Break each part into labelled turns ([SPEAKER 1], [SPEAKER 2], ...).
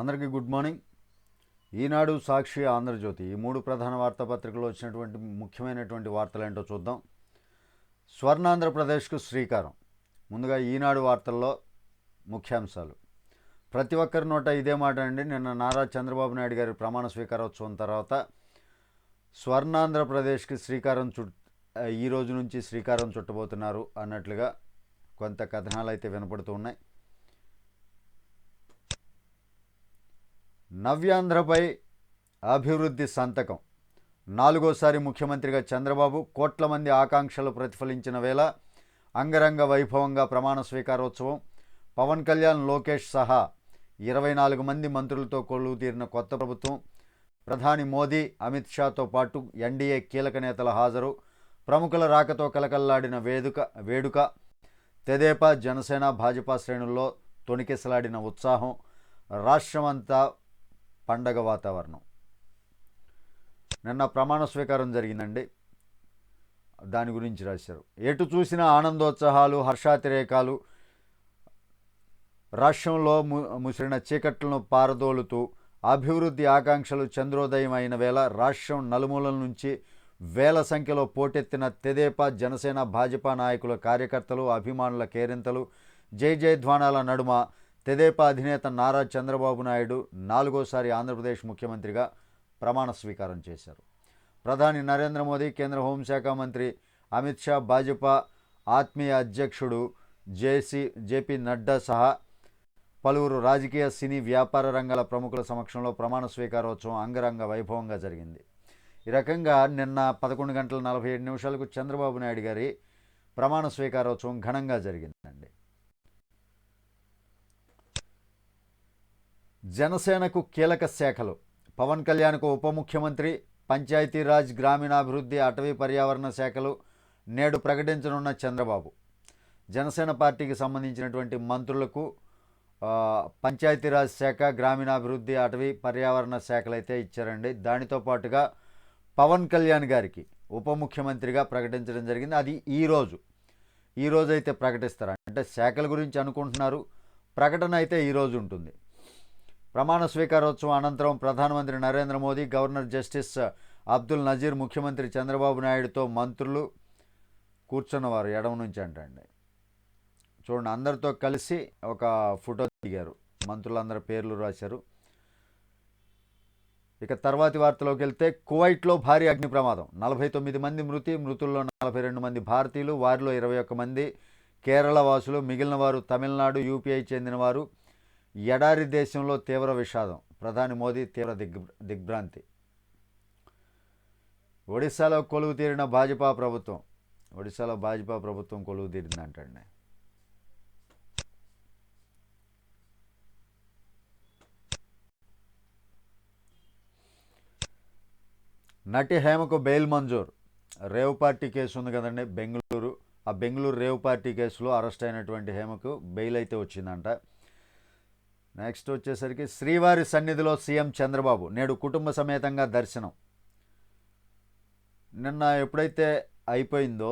[SPEAKER 1] అందరికీ good morning. Eenadu Sakshi Andhra Jyothi. ఈ మూడు ప్రధాన వార్తాపత్రికలు వచ్చినటువంటి ముఖ్యమైనటువంటి వార్తలు ఏంటో చూద్దాం. స్వర్ణాంధ్రప్రదేశ్కు శ్రీకారం. ముందుగా ఈనాడు వార్తల్లో ముఖ్యాంశాలు. ప్రతి ఒక్కరి నోట ఇదే మాట అండి. నిన్న నారా చంద్రబాబు నాయుడు గారి ప్రమాణ స్వీకారోత్సవం తర్వాత స్వర్ణాంధ్రప్రదేశ్కి శ్రీకారం చుట్ ఈ రోజు నుంచి శ్రీకారం చుట్టబోతున్నారు అన్నట్లుగా కొంత కథనాలు అయితే వినపడుతూ ఉన్నాయి. నవ్యాంధ్రపై అభివృద్ధి సంతకం. నాలుగోసారి ముఖ్యమంత్రిగా చంద్రబాబు కోట్ల మంది ఆకాంక్షలు ప్రతిఫలించిన వేళ అంగరంగ వైభవంగా ప్రమాణ స్వీకారోత్సవం పవన్ కళ్యాణ్ లోకేష్ సహా ఇరవై నాలుగు మంది మంత్రులతో కొలువు తీరిన కొత్త ప్రభుత్వం ప్రధాని మోదీ అమిత్ షాతో పాటు ఎన్డీఏ కీలక నేతల హాజరు. ప్రముఖుల రాకతో కలకల్లాడిన వేదిక వేడుక తెదేపా జనసేన భాజపా శ్రేణుల్లో తొణికిసలాడిన ఉత్సాహం రాష్ట్రమంతా పండగ వాతావరణం. నిన్న ప్రమాణ స్వీకారం జరిగిందండి. దాని గురించి రాశారు. ఎటు చూసిన ఆనందోత్సాహాలు హర్షాతిరేకాలు రాష్ట్రంలో ము ముసిరిన చీకట్లను పారదోలుతూ అభివృద్ధి ఆకాంక్షలు చంద్రోదయం అయిన వేళ రాష్ట్రం నలుమూలల నుంచి వేల సంఖ్యలో పోటెత్తిన తెదేపా జనసేన భాజపా నాయకుల కార్యకర్తలు అభిమానుల కేరింతలు జై జయధ్వానాల నడుమ తెదేపా అధినేత నారా చంద్రబాబు నాయుడు నాలుగోసారి ఆంధ్రప్రదేశ్ ముఖ్యమంత్రిగా ప్రమాణ స్వీకారం చేశారు. ప్రధాని నరేంద్ర మోదీ కేంద్ర హోంశాఖ మంత్రి అమిత్ షా భాజపా ఆత్మీయ అధ్యక్షుడు జేసీ జేపీ నడ్డా సహా పలువురు రాజకీయ సినీ వ్యాపార రంగాల ప్రముఖుల సమక్షంలో ప్రమాణ స్వీకారోత్సవం అంగరంగ వైభవంగా జరిగింది. ఈ రకంగా నిన్న పదకొండు గంటల నలభై ఏడు నిమిషాలకు చంద్రబాబు నాయుడు గారి ప్రమాణ స్వీకారోత్సవం ఘనంగా జరిగింది. జనసేనకు కీలక శాఖలు. పవన్ కళ్యాణ్కు ఉప ముఖ్యమంత్రి పంచాయతీరాజ్ గ్రామీణాభివృద్ధి అటవీ పర్యావరణ శాఖలు నేడు ప్రకటించనున్న చంద్రబాబు. జనసేన పార్టీకి సంబంధించినటువంటి మంత్రులకు పంచాయతీరాజ్ శాఖ గ్రామీణాభివృద్ధి అటవీ పర్యావరణ శాఖలు అయితే ఇచ్చారండి. దానితో పాటుగా పవన్ కళ్యాణ్ గారికి ఉప ముఖ్యమంత్రిగా ప్రకటించడం జరిగింది. అది ఈరోజు ఈరోజు అయితే ప్రకటిస్తారు అంటే శాఖల గురించి అనుకుంటున్నారు. ప్రకటన అయితే ఈరోజు ఉంటుంది. ప్రమాణ స్వీకారోత్సవం అనంతరం ప్రధానమంత్రి నరేంద్ర మోదీ గవర్నర్ జస్టిస్ అబ్దుల్ నజీర్ ముఖ్యమంత్రి చంద్రబాబు నాయుడుతో మంత్రులు కూర్చున్నవారు ఎడమ నుంచి అంటండి చూడండి అందరితో కలిసి ఒక ఫోటో దిగారు. మంత్రులందరి పేర్లు రాశారు. ఇక తర్వాతి వార్తలోకి వెళ్తే కువైట్లో భారీ అగ్ని ప్రమాదం. నలభై తొమ్మిది మంది మృతి మృతుల్లో నలభై రెండు మంది భారతీయులు వారిలో ఇరవై ఒక్క మంది కేరళ వాసులు మిగిలిన వారు తమిళనాడు యూపీఐ చెందినవారు. ఎడారి దేశంలో తీవ్ర విషాదం. ప్రధాని మోదీ తీవ్ర దిగ్ దిగ్భ్రాంతి. ఒడిశాలో కొలువు తీరిన భాజపా ప్రభుత్వం. ఒడిశాలో భాజపా ప్రభుత్వం కొలువు తీరిందంటండి నటి హేమకు బెయిల్ మంజూర్. రేవ్ పార్టీ కేసు ఉంది కదండి బెంగళూరు. ఆ బెంగళూరు రేవ్ పార్టీ కేసులో అరెస్ట్ అయినటువంటి హేమకు బెయిల్ అయితే వచ్చిందంట. నెక్స్ట్ వచ్చేసరికి శ్రీవారి సన్నిధిలో సీఎం చంద్రబాబు నేడు కుటుంబ సమేతంగా దర్శనం. నిన్న ఎప్పుడైతే అయిపోయిందో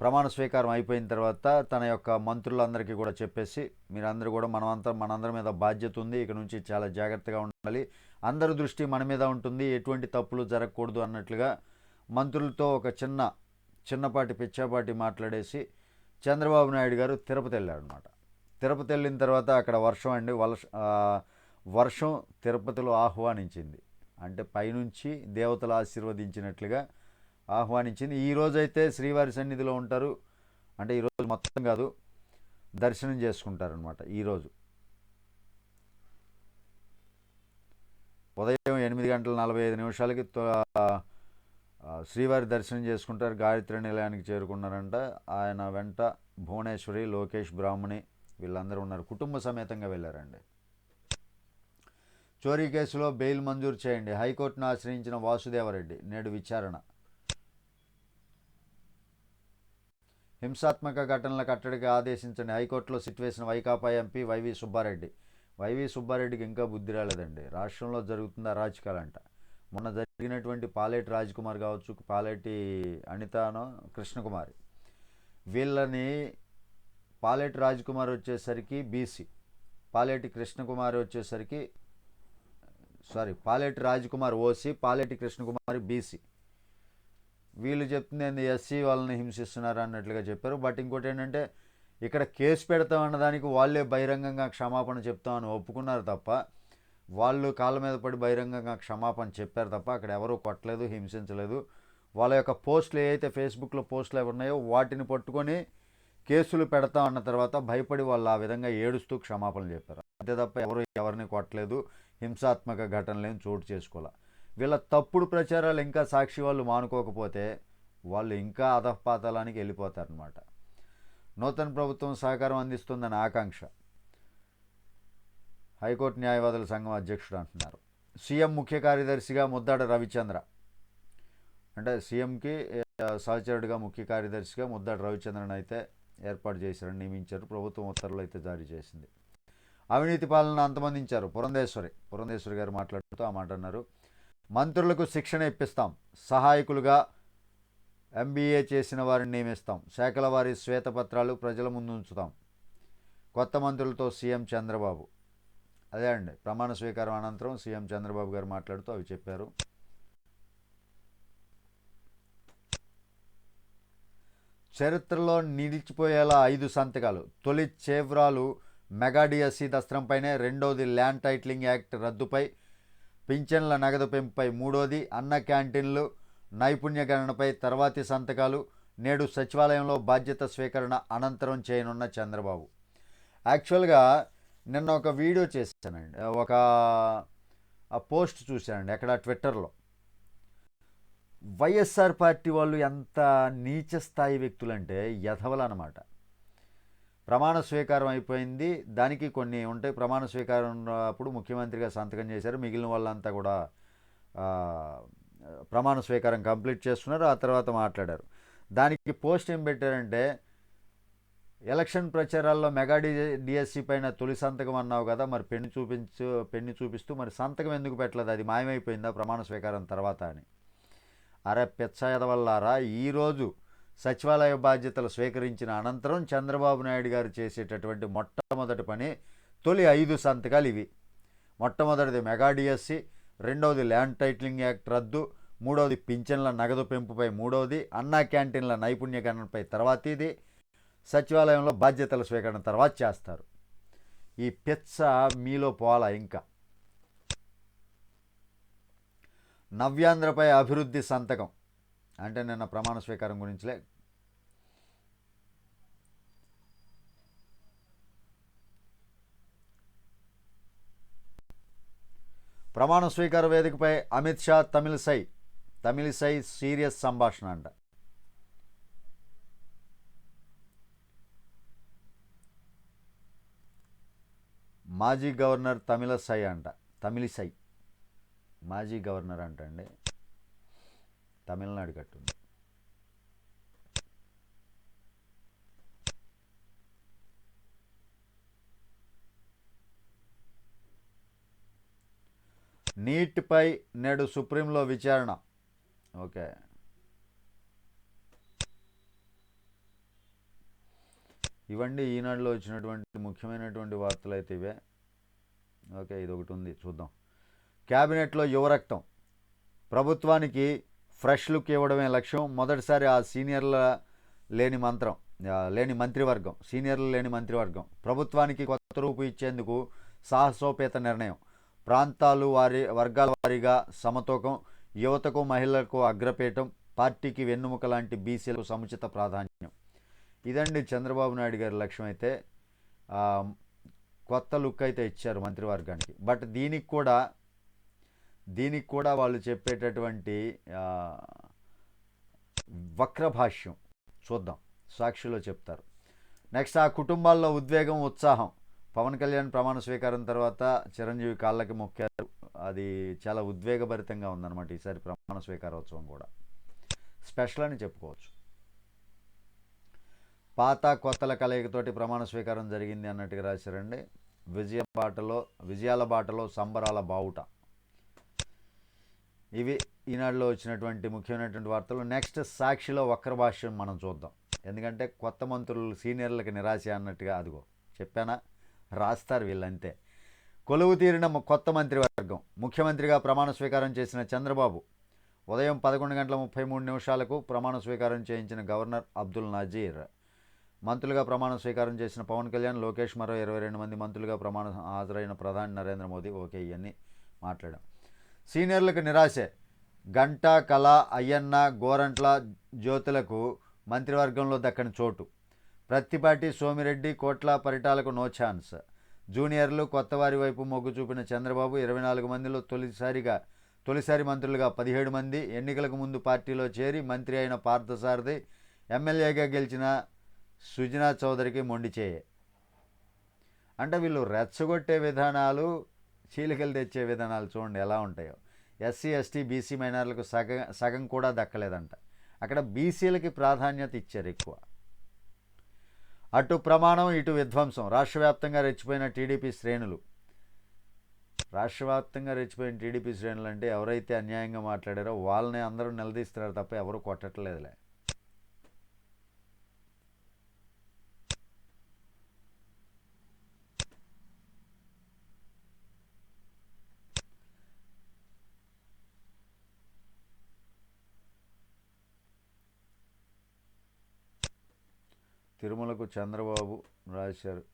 [SPEAKER 1] ప్రమాణ స్వీకారం అయిపోయిన తర్వాత తన యొక్క మంత్రులందరికీ కూడా చెప్పేసి మీరందరూ కూడా మనమంతా మనందరి మీద బాధ్యత ఉంది ఇక నుంచి చాలా జాగ్రత్తగా ఉండాలి. అందరి దృష్టి మన మీద ఉంటుంది ఎటువంటి తప్పులు జరగకూడదు అన్నట్లుగా మంత్రులతో ఒక చిన్న చిన్నపాటి పిచ్చాపాటి మాట్లాడేసి చంద్రబాబు నాయుడు గారు తిరుపతి వెళ్ళాడు అనమాట తిరుపతి వెళ్ళిన తర్వాత అక్కడ వర్షం అండి వలస వర్షం తిరుపతిలో ఆహ్వానించింది. అంటే పైనుంచి దేవతలు ఆశీర్వదించినట్లుగా ఆహ్వానించింది. ఈ రోజైతే శ్రీవారి సన్నిధిలో ఉంటారు. అంటే ఈరోజు మొత్తం కాదు దర్శనం చేసుకుంటారనమాట ఈరోజు ఉదయం ఎనిమిది గంటల నలభై ఐదు నిమిషాలకి శ్రీవారి దర్శనం చేసుకుంటారు. గాయత్రి నిలయానికి చేరుకున్నారంట. ఆయన వెంట భువనేశ్వరి లోకేష్ బ్రాహ్మణి వీళ్ళందరూ ఉన్నారు. కుటుంబ సమేతంగా వెళ్ళారండి. చోరీ కేసులో బెయిల్ మంజూరు చేయండి. హైకోర్టును ఆశ్రయించిన వాసుదేవరెడ్డి నేడు విచారణ. హింసాత్మక ఘటనల కట్టడికి ఆదేశించండి. హైకోర్టులో సిట్ వేసిన Vaikapa MP YV Subbareddy. YV సుబ్బారెడ్డికి ఇంకా బుద్ధి రాలేదండి. రాష్ట్రంలో జరుగుతుంది అరాచకాలంట మొన్న జరిగినటువంటి పాలేటి రాజ్కుమార్ కావచ్చు పాలేటి అనితానో కృష్ణకుమారి. వీళ్ళని పాలేటి రాజ్కుమార్ వచ్చేసరికి బీసీ పాలేటి కృష్ణకుమార్ వచ్చేసరికి sorry Paleti Rajakumar OC Paleti Krishnakumari BC వీళ్ళు చెప్తుంది ఏంది ఎస్సీ వాళ్ళని హింసిస్తున్నారు అన్నట్లుగా చెప్పారు. బట్ ఇంకోటి ఏంటంటే ఇక్కడ కేసు పెడతాం అన్నదానికి వాళ్ళే బహిరంగంగా క్షమాపణ చెప్తామని ఒప్పుకున్నారు తప్ప వాళ్ళు కాళ్ళ మీద పడి బహిరంగంగా క్షమాపణ చెప్పారు తప్ప అక్కడ ఎవరూ కొట్టలేదు హింసించలేదు. వాళ్ళ యొక్క పోస్టులు ఏవైతే ఫేస్బుక్లో పోస్టులు అవి ఉన్నాయో వాటిని పట్టుకొని కేసులు పెడతాం అన్న తర్వాత భయపడి వాళ్ళు ఆ విధంగా ఏడుస్తూ క్షమాపణలు చెప్పారు. అంతే తప్ప ఎవరు ఎవరిని కొట్టలేదు. హింసాత్మక ఘటనలేని చోటు చేసుకోలే. వీళ్ళ తప్పుడు ప్రచారాలు ఇంకా సాక్షి వాళ్ళు మానుకోకపోతే వాళ్ళు ఇంకా అధపాతాలానికి వెళ్ళిపోతారనమాట నూతన ప్రభుత్వం సహకారం అందిస్తుందని ఆకాంక్ష హైకోర్టు న్యాయవాదుల సంఘం అధ్యక్షుడు అంటున్నారు. సీఎం ముఖ్య కార్యదర్శిగా ముద్దాడ రవిచంద్ర. అంటే సీఎంకి సహచరుడిగా ముఖ్య కార్యదర్శిగా ముద్దాడ రవిచంద్రన్ అయితే ఏర్పాటు చేశారని నియమించారు ప్రభుత్వం ఉత్తర్వులు అయితే జారీ చేసింది. అవినీతి పాలన అంతమందించారు పురంధేశ్వరి. పురంధేశ్వరి గారు మాట్లాడుతూ ఆ మాట అన్నారు. మంత్రులకు శిక్షణ ఇప్పిస్తాం సహాయకులుగా ఎంబీఏ చేసిన వారిని నియమిస్తాం శాఖల వారి శ్వేతపత్రాలు ప్రజల ముందు ఉంచుతాం. కొత్త మంత్రులతో సీఎం చంద్రబాబు. అదే అండి ప్రమాణ స్వీకారం అనంతరం సీఎం చంద్రబాబు గారు మాట్లాడుతూ అవి చెప్పారు. చరిత్రలో నిలిచిపోయేలా ఐదు సంతకాలు. తొలి చేవ్రాలు మెగాడిఎస్సి దస్త్రంపైనే రెండోది ల్యాండ్ టైటిలింగ్ యాక్ట్ రద్దుపై పింఛన్ల నగదు పెంపుపై మూడోది అన్న క్యాంటీన్లు నైపుణ్య గణనపై తర్వాతి సంతకాలు. నేడు సచివాలయంలో బాధ్యత స్వీకరణ అనంతరం చేయనున్న చంద్రబాబు. యాక్చువల్గా నిన్న ఒక వీడియో చేశానండి. ఒక పోస్ట్ చూశానండి అక్కడ ట్విట్టర్లో. వైఎస్ఆర్ పార్టీ వాళ్ళు ఎంత నీచ స్థాయి వ్యక్తులంటే యథవలన్నమాట ప్రమాణ స్వీకారం అయిపోయింది. దానికి కొన్ని ఉంటాయి. ప్రమాణ స్వీకారం అప్పుడు ముఖ్యమంత్రిగా సంతకం చేశారు. మిగిలిన వాళ్ళంతా కూడా ప్రమాణ స్వీకారం కంప్లీట్ చేస్తున్నారు. ఆ తర్వాత మాట్లాడారు. దానికి పోస్ట్ ఏం పెట్టారంటే ఎలక్షన్ ప్రచారాల్లో మెగా డి డిఎస్సి పైన తొలి సంతకం అన్నావు కదా మరి పెన్ను చూపించు పెన్ను చూపిస్తూ మరి సంతకం ఎందుకు పెట్టలేదు? అది మాయమైపోయిందా ప్రమాణ స్వీకారం తర్వాత అని? అరే పిచ్చ ఎదవల్లారా ఈరోజు సచివాలయ బాధ్యతలు స్వీకరించిన అనంతరం చంద్రబాబు నాయుడు గారు చేసేటటువంటి మొట్టమొదటి పని తొలి ఐదు సంతకాలు ఇవి. మొట్టమొదటిది మెగా డిఎస్సి రెండవది ల్యాండ్ టైటిలింగ్ యాక్ట్ రద్దు మూడవది పింఛన్ల నగదు పెంపుపై మూడవది అన్నా క్యాంటీన్ల నైపుణ్యకరణపై తర్వాత ఇది. సచివాలయంలో బాధ్యతల స్వీకరణ తర్వాత చేస్తారు. ఈ పిచ్చ మీలో పోలా ఇంకా? నవ్యాంధ్రపై అభివృద్ధి సంతకం. అంటే నిన్న ప్రమాణ స్వీకారం గురించిలే. ప్రమాణ స్వీకార వేదికపై అమిత్ షా తమిళసై తమిళిసై సీరియస్ సంభాషణ అంట. మాజీ గవర్నర్ తమిళసై అంట తమిళిసై మాజీ గవర్నర్ అంటండి తమిళనాడు కట్టుంది. నీట్పై నేడు సుప్రీంలో విచారణ. ఓకే. ఇవండి ఈనాడులో వచ్చినటువంటి ముఖ్యమైనటువంటి వార్తలు అయితే ఇవే. ఓకే ఇది ఒకటి ఉంది చూద్దాం. క్యాబినెట్లో యువరక్తం. ప్రభుత్వానికి ఫ్రెష్ లుక్ ఇవ్వడమే లక్ష్యం. మొదటిసారి ఆ సీనియర్ల లేని మంత్రం లేని మంత్రివర్గం సీనియర్లు లేని మంత్రివర్గం. ప్రభుత్వానికి కొత్త రూపు ఇచ్చేందుకు సాహసోపేత నిర్ణయం. ప్రాంతాలు వారి వర్గాల వారీగా సమతూకం యువతకు మహిళలకు అగ్రపీఠం పార్టీకి వెన్నుముక లాంటి బీసీలకు సముచిత ప్రాధాన్యం. ఇదండి చంద్రబాబు నాయుడు గారి లక్ష్యం అయితే కొత్త లుక్ అయితే ఇచ్చారు మంత్రివర్గానికి. బట్ దీనికి కూడా దీనికి కూడా వాళ్ళు చెప్పేటటువంటి వక్రభాష్యం చూద్దాం. సాక్షిలో చెప్తారు. నెక్స్ట్ ఆ కుటుంబాల్లో ఉద్వేగం ఉత్సాహం. పవన్ కళ్యాణ్ ప్రమాణ స్వీకారం తర్వాత చిరంజీవి కాళ్ళకి మొక్కారు. అది చాలా ఉద్వేగభరితంగా ఉందన్నమాట ఈసారి ప్రమాణ స్వీకారోత్సవం కూడా. స్పెషల్ అని చెప్పుకోవచ్చు. పాత కొత్తల కలయికతోటి ప్రమాణ స్వీకారం జరిగింది అన్నట్టుగా రాశారండి. విజయ బాటలో విజయాల బాటలో సంబరాల బావుట. ఇవి ఈనాడులో వచ్చినటువంటి ముఖ్యమైనటువంటి వార్తలు. నెక్స్ట్ సాక్షిలో వక్ర భాష్యం మనం చూద్దాం. ఎందుకంటే కొత్త మంత్రులు సీనియర్లకు నిరాశ అన్నట్టుగా అదిగో చెప్పానా? రాస్తారు వీళ్ళంతే. కొలువు తీరిన కొత్త మంత్రివర్గం. ముఖ్యమంత్రిగా ప్రమాణ స్వీకారం చేసిన చంద్రబాబు. ఉదయం పదకొండు గంటల ముప్పై మూడు నిమిషాలకు ప్రమాణ స్వీకారం చేయించిన గవర్నర్ అబ్దుల్ నజీర్. మంత్రులుగా ప్రమాణ స్వీకారం చేసిన పవన్ కళ్యాణ్ లోకేష్ మరో ఇరవై రెండు మంది మంత్రులుగా ప్రమాణ హాజరైన ప్రధాని నరేంద్ర మోదీ. ఓకే ఇవన్నీ మాట్లాడాం. సీనియర్లకు నిరాశే. గంట కళ అయ్యన్న గోరంట్ల జ్యోతులకు మంత్రివర్గంలో దక్కని చోటు. ప్రత్తిపాటి సోమిరెడ్డి కోట్ల పరిటాలకు నో ఛాన్స్. జూనియర్లు కొత్తవారి వైపు మొగ్గు చూపిన చంద్రబాబు ఇరవై నాలుగు మందిలో తొలిసారిగా తొలిసారి మంత్రులుగా పదిహేడు మంది ఎన్నికలకు ముందు పార్టీలో చేరి మంత్రి అయిన పార్థసారథి ఎమ్మెల్యేగా గెలిచిన సుజనా చౌదరికి మొండిచేయ అంటే వీళ్ళు రెచ్చగొట్టే విధానాలు చీలికలు తెచ్చే విధానాలు చూడండి ఎలా ఉంటాయో. ఎస్సీ ఎస్టీ బీసీ మైనార్లకు సగం సగం కూడా దక్కలేదంట. అక్కడ బీసీలకి ప్రాధాన్యత ఇచ్చారు ఎక్కువ. అటు ప్రమాణం ఇటు విధ్వంసం. రాష్ట్రవ్యాప్తంగా రెచ్చిపోయిన టీడీపీ శ్రేణులు. రాష్ట్రవ్యాప్తంగా రెచ్చిపోయిన టీడీపీ శ్రేణులు అంటే ఎవరైతే అన్యాయంగా మాట్లాడారో వాళ్ళని అందరూ నిలదీస్తున్నారు తప్ప ఎవరు కొట్టట్లేదులే. తిరుమలకు చంద్రబాబు రాశారు.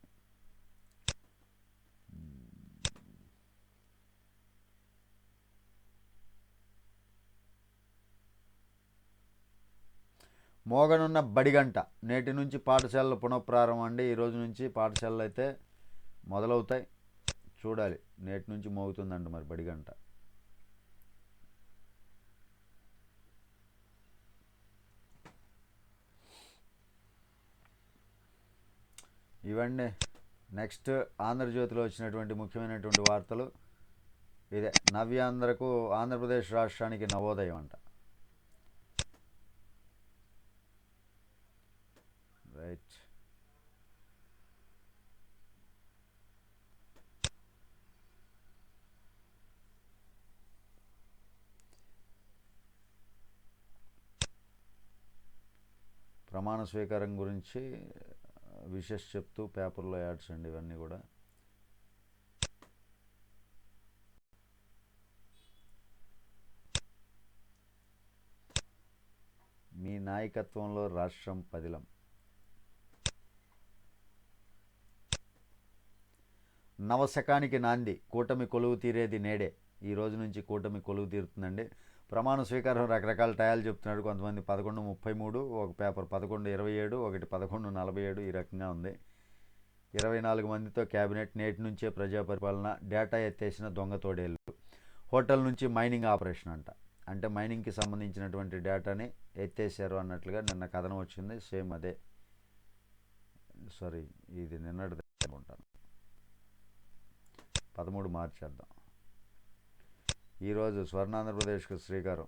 [SPEAKER 1] మోగనున్న బడిగంట. నేటి నుంచి పాఠశాలలు పునఃప్రారంభం అండి. ఈ రోజు నుంచి పాఠశాలలు అయితే మొదలవుతాయి. చూడాలి. నేటి నుంచి మోగుతుందండి మరి బడిగంట. ఇవన్నీ నెక్స్ట్ ఆంధ్రజ్యోతిలో వచ్చినటువంటి ముఖ్యమైనటువంటి వార్తలు. ఇదే నవ్యాంధ్రకు ఆంధ్రప్రదేశ్ రాష్ట్రానికి నవోదయం అంట. రైట్. ప్రమాణ స్వీకారం గురించి విషెస్ చెప్తూ పేపర్లో యాడ్స్ అండి ఇవన్నీ కూడా. మీ నాయకత్వంలో రాష్ట్రం పదిలం. నవశకానికి నాంది. కూటమి కొలువు తీరేది నేడే. ఈ రోజు నుంచి కూటమి కొలువు తీరుతుందండి. ప్రమాణ స్వీకారం రకరకాల టయాలు చెప్తున్నాడు. కొంతమంది పదకొండు ముప్పై మూడు ఒక పేపర్ పదకొండు ఇరవై ఏడు ఒకటి పదకొండు నలభై ఏడు ఈ రకంగా ఉంది. ఇరవై నాలుగు మందితో కేబినెట్ నేటి నుంచే ప్రజా పరిపాలన డేటా ఎత్తేసిన దొంగ తోడేళ్ళు హోటల్ నుంచి మైనింగ్ ఆపరేషన్ అంట. అంటే మైనింగ్కి సంబంధించినటువంటి డేటాని ఎత్తేసారు అన్నట్లుగా నిన్న కథనం వచ్చింది. సేమ్ అదే. సారీ ఇది నిన్నటి అనుకుంటాను. పదమూడు మార్చేద్దాం. ఈరోజు స్వర్ణాంధ్రప్రదేశ్కు శ్రీకారం.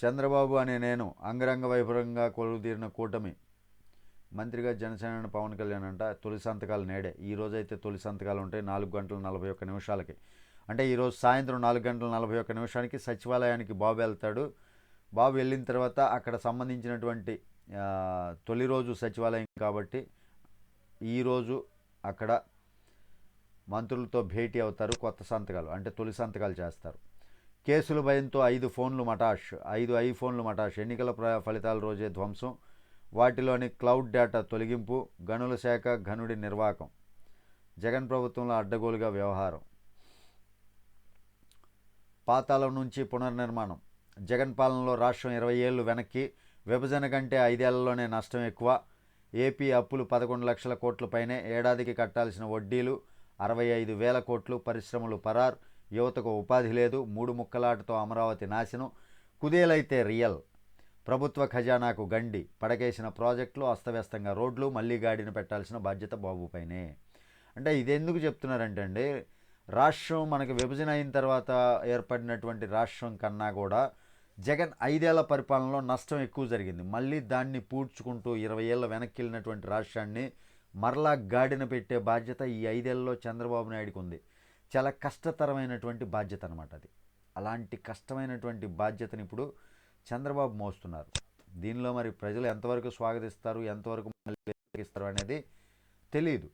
[SPEAKER 1] చంద్రబాబు అనే నేను అంగరంగ వైభవంగా కొలువుతీరిన కూటమి మంత్రిగా జనసేన పవన్ కళ్యాణ్ అంట తొలి సంతకాలు నేడే. ఈ రోజు అయితే తొలి సంతకాలు ఉంటాయి నాలుగు గంటల నలభై ఒక్క నిమిషాలకి. అంటే ఈరోజు సాయంత్రం నాలుగు గంటల నలభై ఒక్క నిమిషానికి సచివాలయానికి బాబు వెళ్తాడు. బాబు వెళ్ళిన తర్వాత అక్కడ సంబంధించినటువంటి తొలి రోజు సచివాలయం కాబట్టి ఈరోజు అక్కడ మంత్రులతో భేటీ అవుతారు కొత్త సంతకాలు అంటే తొలి సంతకాలు చేస్తారు. కేసుల భయంతో ఐదు ఫోన్లు మటాష్ ఐదు ఐఫోన్లు మటాష్. ఎన్నికల ప్ర- ఫలితాల రోజే ధ్వంసం. వాటిలోని క్లౌడ్ డేటా తొలగింపు గనుల శాఖ ఘనుడి నిర్వాకం. జగన్ ప్రభుత్వంలో అడ్డగోలుగా వ్యవహారం. పాతాళం నుంచి పునర్నిర్మాణం. జగన్ పాలనలో రాష్ట్రం ఇరవై ఏళ్ళు వెనక్కి విభజన కంటే ఐదేళ్ళలోనే నష్టం ఎక్కువ. ఏపీ అప్పులు పదకొండు లక్షల కోట్ల పైనే ఏడాదికి కట్టాల్సిన వడ్డీలు అరవై ఐదు వేల కోట్లు పరిశ్రమలు పరార్ యువతకు ఉపాధి లేదు మూడు ముక్కలాటతో అమరావతి నాశనం కుదేలైతే రియల్. ప్రభుత్వ ఖజానాకు గండి పడకేసిన ప్రాజెక్టులు అస్తవ్యస్తంగా రోడ్లు మళ్ళీ గాడిన పెట్టాల్సిన బాధ్యత బాబుపైనే అంటే ఇది ఎందుకు చెప్తున్నారంటే అండి రాష్ట్రం మనకి విభజన అయిన తర్వాత ఏర్పడినటువంటి రాష్ట్రం కన్నా కూడా జగన్ ఐదేళ్ళ పరిపాలనలో నష్టం ఎక్కువ జరిగింది. మళ్ళీ దాన్ని పూడ్చుకుంటూ ఇరవై ఏళ్ళ వెనక్కి వెళ్ళినటువంటి రాష్ట్రాన్ని మరలా గాడిన పెట్టే బాధ్యత ఈ ఐదేళ్ళలో చంద్రబాబు నాయుడుకి ఉంది. చాలా కష్టతరమైనటువంటి బాధ్యత అనమాట అది. అలాంటి కష్టమైనటువంటి బాధ్యతని ఇప్పుడు చంద్రబాబు మోస్తున్నారు. దీనిలో మరి ప్రజలు ఎంతవరకు స్వాగతిస్తారు ఎంతవరకు వ్యతిరేకిస్తారు అనేది తెలియదు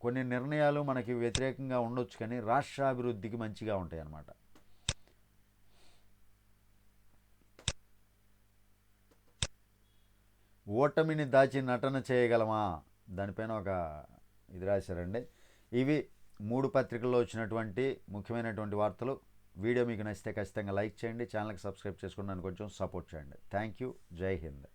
[SPEAKER 1] కొన్ని నిర్ణయాలు మనకి వ్యతిరేకంగా ఉండొచ్చు కానీ రాష్ట్ర అభివృద్ధికి మంచిగా ఉంటాయి అన్నమాట. ఓటమిని దాచి నటన చేయగలమా? దానిపైన ఒక ఇది రాశారండి. ఇవి మూడు పత్రికల్లో వచ్చినటువంటి ముఖ్యమైనటువంటి వార్తలు. వీడియో మీకు నచ్చితే ఖచ్చితంగా లైక్ చేయండి ఛానల్కి సబ్స్క్రైబ్ చేసుకుని నన్ను కొంచెం సపోర్ట్ చేయండి. థ్యాంక్ యూ జై హింద్.